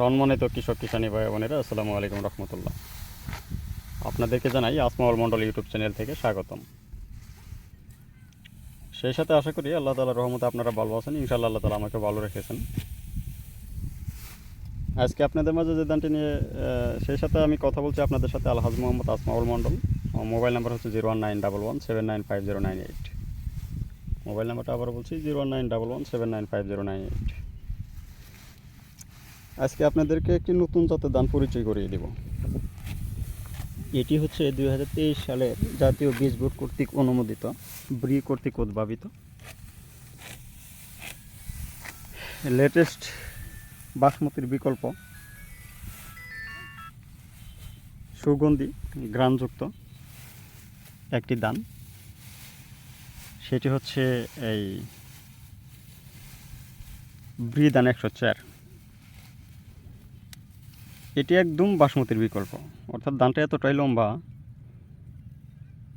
সম্মানিত কৃষক, কিষানি ভাই বোনেরা, আসসালামু আলাইকুম রহমতুল্লাহ। আপনাদেরকে জানাই আসমাউল মণ্ডল ইউটিউব চ্যানেল থেকে স্বাগতম। সেই সাথে আশা করি আল্লাহ তালা রহমতে আপনারা ভালো আছেন ইনশাল্লাহ আল্লাহ তালা আমাকে ভালো রেখেছেন। আজকে আপনাদের মাঝে যে দানটি নিয়ে সেই সাথে আমি কথা বলছি আপনাদের সাথে আলহাজ মোহাম্মদ আসমাউল মণ্ডল মোবাইল নাম্বার হচ্ছে zero one nine double one seven nine five zero nine eight. Mobile নাম্বারটা আবার বলছি, zero one nine double one seven nine five zero nine eight. আজকে আপনাদেরকে একটি নতুন জাতের দান পরিচয় করিয়ে দেব। এটি হচ্ছে দু হাজার তেইশ সালের জাতীয় বীজ বোর্ড কর্তৃক অনুমোদিত, ব্রি কর্তৃক উদ্ভাবিত। লেটেস্ট বাসমতির বিকল্প, সুগন্ধি গ্রানযুক্ত একটি দান সেটি হচ্ছে এই ব্রি দান একশো চার। এটি একদম বাসমতির বিকল্প। অর্থাৎ দানটা এতটাই লম্বা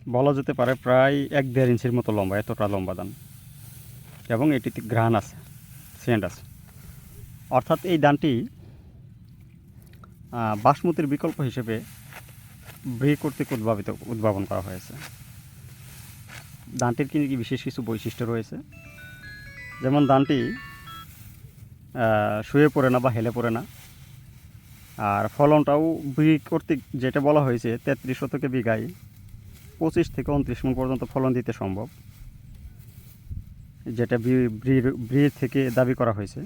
বলা যেতে পারে প্রায় এক দেড় ইঞ্চির মতো লম্বা এতটা লম্বা দান। এবং এটিতে ঘ্রাণ আছে সেন্ট আছে। অর্থাৎ এই আহ, বাসমতির বিকল্প হিসেবে ব্রি কর্তৃক উদ্ভাবিত উদ্ভাবন করা হয়েছে। দানটির কি কি বিশেষ কিছু বৈশিষ্ট্য রয়েছে? যেমন দানটি শুয়ে পড়ে না বা হেলে পড়ে না আর ফলনটাও ব্রি কর্তৃক যেটা বলা হয়েছে, তেত্রিশ শতকে বিঘায় পঁচিশ থেকে উনত্রিশ মন পর্যন্ত ফলন দিতে সম্ভব। যেটা ব্রির থেকে দাবি করা হয়েছে।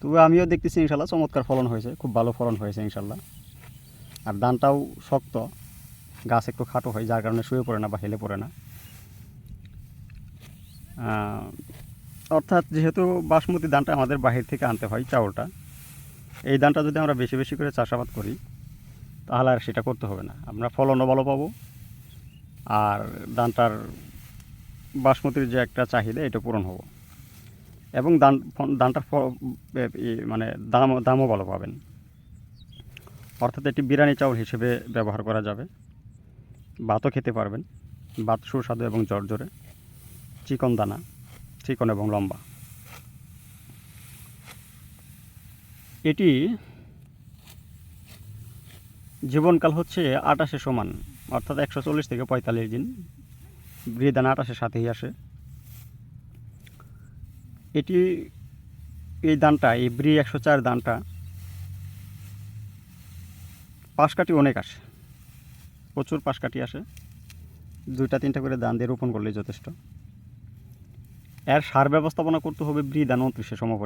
তবে আমিও দেখতেছি ইনশাল্লাহ চমৎকার ফলন হয়েছে, খুব ভালো ফলন হয়েছে ইনশাল্লাহ। আর ধানটাও শক্ত, গাছ একটু খাটো হয়, যার কারণে শুয়ে পড়ে না বা হেলে পড়ে না। অর্থাৎ যেহেতু বাসমতি ধানটা আমাদের বাহির থেকে আনতে হয় চাউলটা এই ধানটা যদি আমরা বেশি বেশি করে চাষাবাদ করি, তাহলে আর সেটা করতে হবে না। আমরা ফলনও ভালো পাবো, আর ধানটার বাসমতির যে একটা চাহিদা, এটা পূরণ হব। এবং ফ- ধানটার মানে দাম, দামও ভালো পাবেন। অর্থাৎ এটি বিরিয়ানি চাউল হিসেবে ব্যবহার করা যাবে। ভাতও খেতে পারবেন। ভাত সুস্বাদু এবং জর্জরে চিকন দানা, চিকন এবং লম্বা। এটি জীবনকাল হচ্ছে আটাশে সমান, অর্থাৎ একশো চল্লিশ থেকে পঁয়তাল্লিশ দিন। বৃদান আটাশের সাথেই আসে। এটি, এই দানটা, এই ব্রি একশো চার দানটা পাশকাঠি অনেক আসে। প্রচুর পাশকাঠি আসে। দুইটা, তিনটা করে দান দিয়ে রোপণ করলে যথেষ্ট। এর সার ব্যবস্থাপনা করতে হবে ব্রি দান উনত্রিশে সম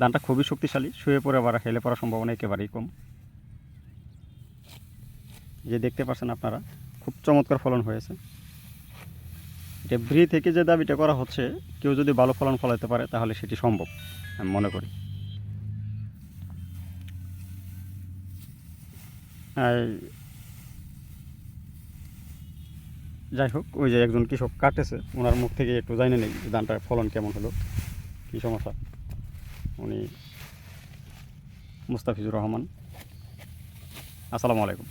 ধানটা খুবই শক্তিশালী, শুয়ে পড়ে আবার হেলে পড়ার সম্ভাবনা একেবারেই কম। যে দেখতে পাচ্ছেন আপনারা, খুব চমৎকার ফলন হয়েছে। এটা ব্রি থেকে যে দাবিটা করা হচ্ছে, কেউ যদি ভালো ফলন ফলাতে পারে, তাহলে সেটি সম্ভব, আমি মনে করি। যাই হোক, ওই যে একজন কৃষক কাটেছে ওনার মুখ থেকে একটু জানে নেই ধানটার ফলন কেমন হলো, কী সমস্যা? উনি মুস্তাফিজুর রহমান। আসসালামু আলাইকুম।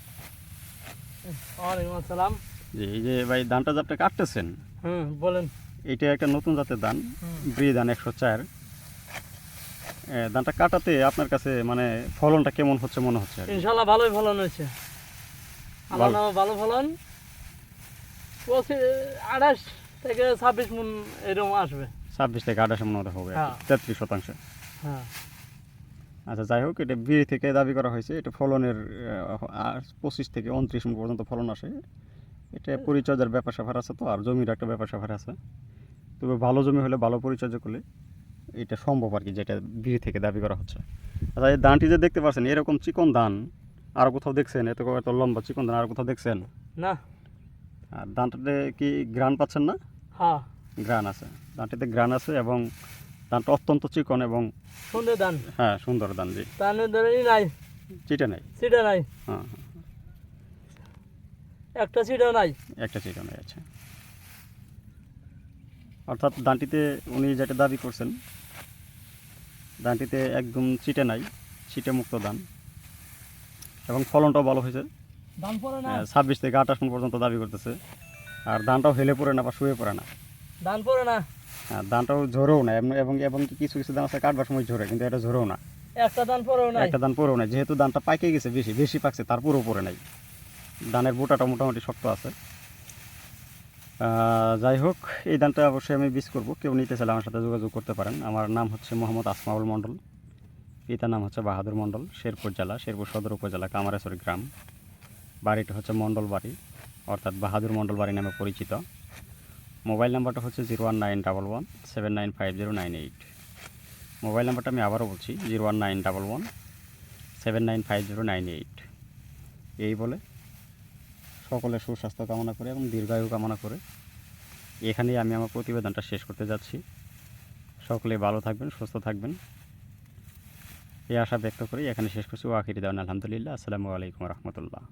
ওয়ালাইকুম আসসালাম। জি এই যে ভাই ধানটা যে আপনি কাটতেছেন হুম বলেন। এটা একটা নতুন জাতের ধান ব্রি ধান একশো চার। ধানটা কাটাতে আপনার কাছে মানে ফলনটা কেমন হচ্ছে মনে হচ্ছে ইনশাল্লাহ ভালোই ফলন হয়েছে। আমার ভালো। ভালো ফলন। আঠাশ থেকে ছাব্বিশ মন এরকম আসবে। ছাব্বিশ থেকে আঠাশ মনে হবে হ্যাঁ। তেত্রিশ শতাংশ। হ্যাঁ। আচ্ছা যাই হোক এটা বিয়ে থেকে দাবি করা হয়েছে এটা ফলনের আর পঁচিশ থেকে উনত্রিশ পর্যন্ত ফলন আসে। এটা পরিচর্যার ব্যাপার স্যাপার আছে তো আর জমির একটা ব্যাপার স্যাপার আছে। তবে ভালো জমি হলে ভালো পরিচর্যা করলে এটা সম্ভব আর কি যেটা ব্রি থেকে দাবি করা হচ্ছে। আচ্ছা এই ধানটি যে দেখতে পাচ্ছেন এরকম চিকন ধান আর কোথাও দেখছেন? এত এত লম্বা চিকন ধান আর কোথাও দেখছেন? না। আর ধানটাতে কি গ্রান পাচ্ছেন না? হ্যাঁ। গ্রান আছে। ধানটিতে গ্রান আছে এবং ধানটা অত্যন্ত চিকন এবং শুনতে দান। হ্যাঁ সুন্দর ধান জি। তার ধরে ই নাই। চিটে নাই? সিটা নাই। হ্যাঁ হ্যাঁ, একটা সিটাও নাই। একটা চিটে নাই আছে অর্থাৎ ধানটিতে উনি যেটা দাবি করছেন ধানটিতে একদম চিটে নাই চিটে মুক্ত ধান এবং ফলনটাও ভালো হয়েছে। দাম ছাব্বিশ থেকে আঠাশ মণ পর্যন্ত দাবি করতেছে। আর ধানটাও হেলে পড়ে না বা শুয়ে পড়ে না। ধান পড়ে না। হ্যাঁ ধানটাও ঝরেও না এবং এবং কিছু কিছু ধান আছে কাটবার সময় ঝরে কিন্তু এটা ঝরেও না। একটা ধান পড়েও নাই। একটা ধান পরেও নাই যেহেতু ধানটা পাইকে গেছে বেশি বেশি পাকছে তারপরেও পরে নাই। ধানের বোটাটা মোটামুটি শক্ত আছে। যাই হোক এই ধানটা অবশ্যই আমি বিস করব কেউ নিতে চাইলে আমার সাথে যোগাযোগ করতে পারেন। আমার নাম হচ্ছে মোহাম্মদ আসমাউল মণ্ডল। পিতার নাম হচ্ছে বাহাদুর মণ্ডল শেরপুর জেলা শেরপুর সদর উপজেলা কামারেশ্বরী গ্রাম। বাড়িটা হচ্ছে মণ্ডল বাড়ি অর্থাৎ বাহাদুর মণ্ডল বাড়ি নামে পরিচিত। মোবাইল নাম্বারটা হচ্ছে zero one nine double one seven nine five zero nine eight. Mobile নাম্বারটা আমি আবারও বলছি, zero one nine double one seven nine five zero nine eight. এই বলে সকলের সুস্বাস্থ্য কামনা করে এবং দীর্ঘায়ু কামনা করে এখানেই আমি আমার প্রতিবেদনটা শেষ করতে যাচ্ছি। সকলে ভালো থাকবেন, সুস্থ থাকবেন। এই আশা ব্যক্ত করি এখানে শেষ করছি। ওয়াকির দেওয়ান, আলহামদুলিল্লাহ। আসসালামু আলাইকুম রহমতুল্লাহ।